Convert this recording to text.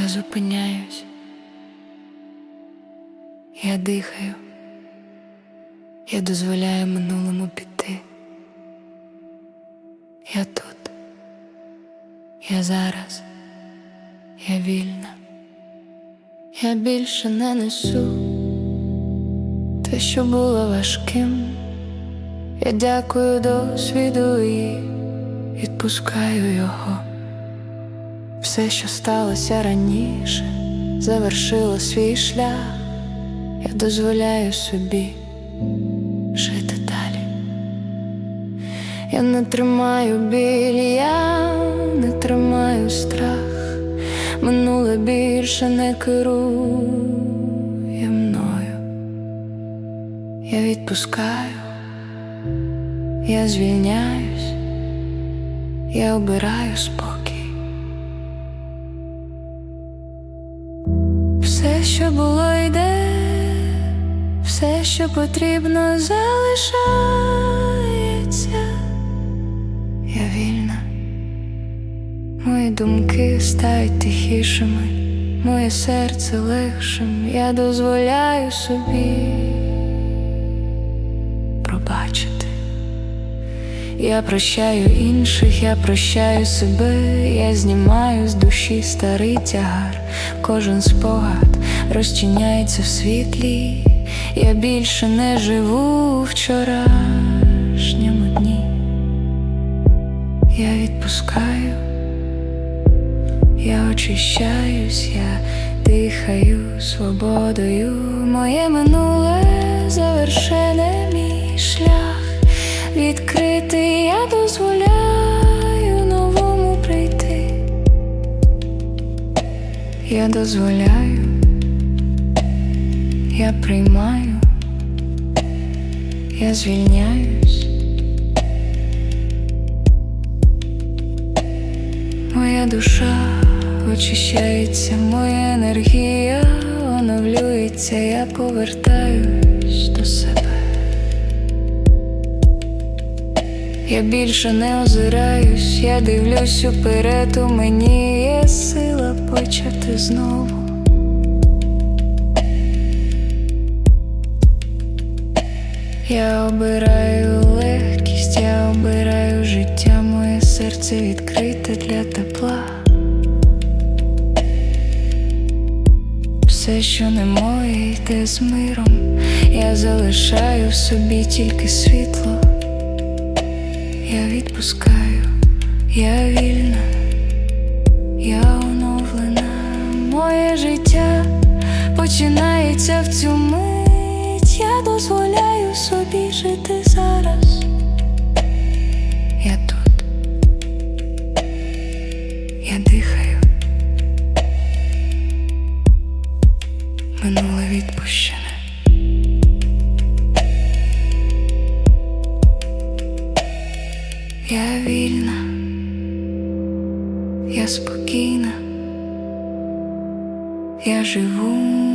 Я зупиняюсь, я дихаю, я дозволяю минулому піти. Я тут, я зараз, я вільна, я більше не несу те, що було важким. Я дякую досвіду і відпускаю його. Все, що сталося раніше, завершило свій шлях. Я дозволяю собі жити далі. Я не тримаю біль, я не тримаю страх. Минуле більше не керує мною. Я відпускаю, я звільняюсь, я обираю спокій. Все, що було, йде, все, що потрібно, залишається. Я вільна, мої думки стають тихішими, моє серце легшим, я дозволяю собі Я прощаю інших, я прощаю себе, я знімаю з душі старий тягар, кожен спогад розчиняється в світлі, я більше не живу вчорашньому дні. Я відпускаю, я очищаюсь, я дихаю свободою, моє минуле завершене мій шлях відкритий, Я дозволяю, я приймаю, я звільняюсь. Моя душа очищається, моя енергія оновлюється, я повертаюсь Я більше не озираюсь, я дивлюсь уперед, у мені є сила почати знову. Я обираю легкість, я обираю життя, моє серце відкрите для тепла. Все, що не моє, йде з миром, я залишаю в собі тільки світло. Я відпускаю, я вільна, я оновлена, моє життя починається в цю мить. Я дозволяю собі жити зараз. Я тут, я дихаю, минуле відпущене. Я вільна, я спокійна, я живу